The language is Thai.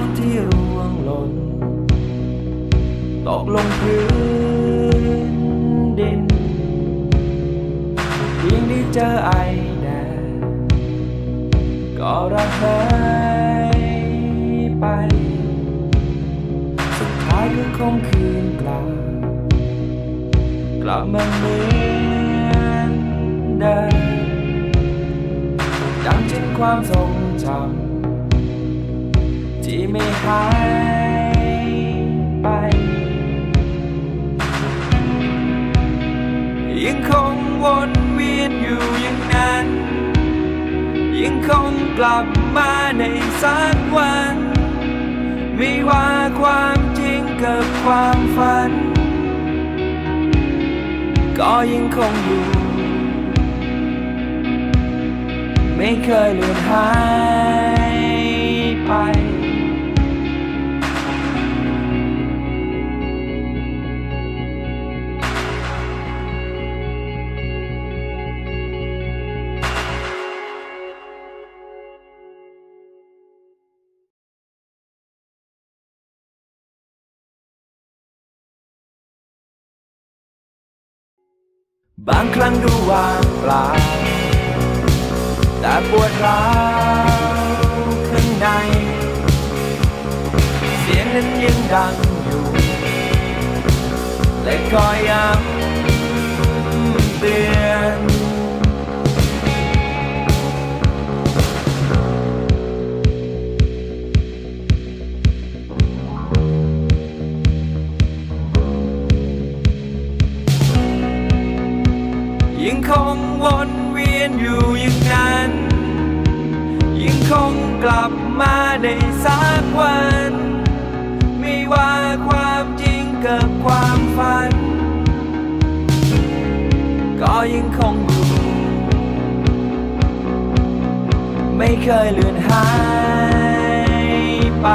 นที่ร่วงหล่นตกลงพื้นดินเพียงได้เจอไอแดดก็ระเหยไป สุดท้ายก็คงคืนกลับกลับมาเหมือนเดิมดังเช่นความทรงจำ ที่ไม่หายไป ยังคงวนเวียนอยู่อย่างนั้น ยังคงกลับมาในสักวัน ไม่ว่าความจริงกับความฝัน ก็ยังคงอยู่ ไม่เคยเลือนหาย บางครั้งดูว่างเปล่าแต่ปวดร้าวข้างใน เสียงนั้นยังดังอยู่ และก็ย้ำ ยังคงวนเวียนอยู่อย่างนั้น ยังคงกลับมาในสักวัน ไม่ว่าความจริงกับความฝัน ก็ยังคงอยู่ไม่เคยเลือนหายไป